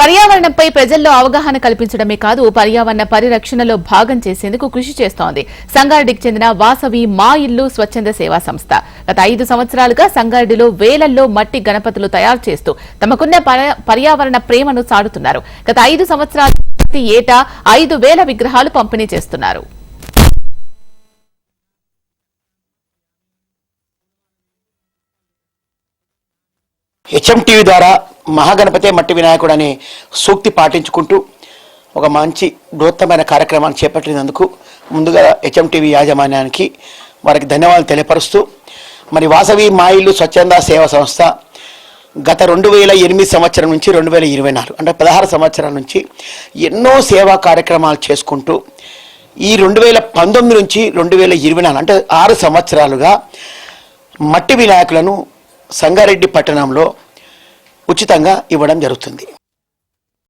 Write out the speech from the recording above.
పర్యావరణంపై ప్రజల్లో అవగాహన కల్పించడమే కాదు పర్యావరణ పరిరక్షణలో భాగం చేసేందుకు కృషి చేస్తోంది. సంగారెడ్డికి చెందిన వాసవి మా ఇల్లు స్వచ్ఛంద సేవా సంస్థ. గత ఐదు సంవత్సరాలుగా సంగారెడ్డిలో వేలల్లో మట్టి గణపతులు తయారు చేస్తూ తమకున్న పర్యావరణ ప్రేమను చాటుతున్నారు. గత ఐదు సంవత్సరాలు ప్రతి ఏటా ఐదు వేల విగ్రహాలు పంపిణీ చేస్తున్నారు. హెచ్ఎం టీవీ ద్వారా మహాగణపతే మట్టి వినాయకుడు అనే సూక్తి పాటించుకుంటూ ఒక మంచి బృహత్తమైన కార్యక్రమాన్ని చేపట్టినందుకు ముందుగా హెచ్ఎంటీవీ యాజమాన్యానికి వారికి ధన్యవాదాలు తెలియపరుస్తూ మరి వాసవి మా ఇల్లు స్వచ్ఛంద సేవా సంస్థ గత రెండు వేల ఎనిమిది సంవత్సరం నుంచి రెండు వేల ఇరవై నాలుగు అంటే పదహారు సంవత్సరాల నుంచి ఎన్నో సేవా కార్యక్రమాలు చేసుకుంటూ ఈ రెండు వేల పంతొమ్మిది నుంచి రెండు వేల ఇరవై నాలుగు అంటే ఆరు సంవత్సరాలుగా మట్టి వినాయకులను సంగారెడ్డి పట్టణంలో ఉచితంగా ఇవ్వడం జరుగుతుంది.